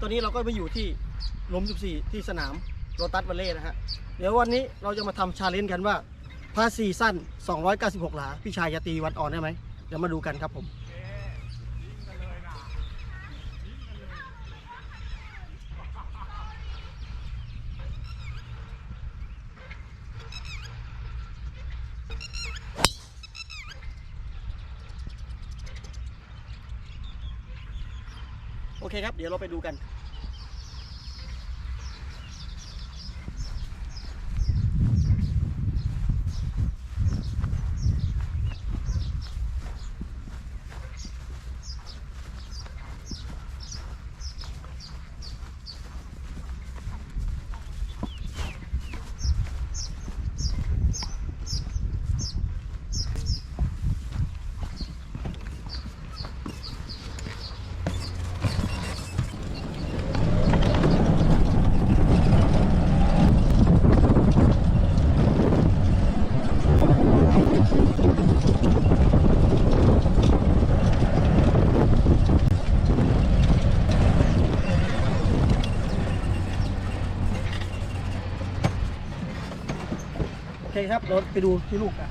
ตอนนี้เราก็มาอยู่ที่ลม 14 ที่สนามโรตัสวัลเล่นะฮะ เดี๋ยววันนี้เราจะมาทำชาเลนจ์กันว่าพาซีสั้น 296 หลา พี่ชายจะตีวัดออนได้ไหม เดี๋ยวมาดูกันครับผม โอเคครับ เดี๋ยวเราไปดูกัน โอเคครับเราไปดูที่ลูกกัน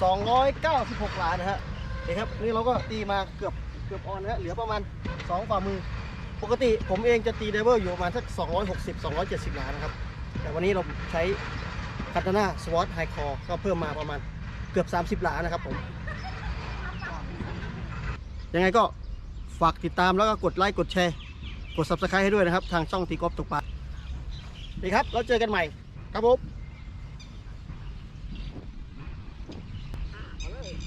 296 ล้านนะฮะเห็นครับนี่เราก็ตีมาเกือบเกือบออนนะฮะเหลือประมาณ 2 ฝ่ามือ ปกติผมเองจะตีเดเวอร์อยู่ประมาณสัก 260 270 ล้านนะครับ แต่วันนี้เราใช้คาตาน่าสวอตไฮคอก็เพิ่มมาประมาณเกือบ 30 ล้านนะครับผม ยังไงก็ฝากติดตามแล้วก็กดไลค์กดแชร์ กด Subscribe ให้ด้วยนะครับ ทางช่องตีกอล์ฟตกปลาดีครับแล้วเจอกันใหม่ครับผม に。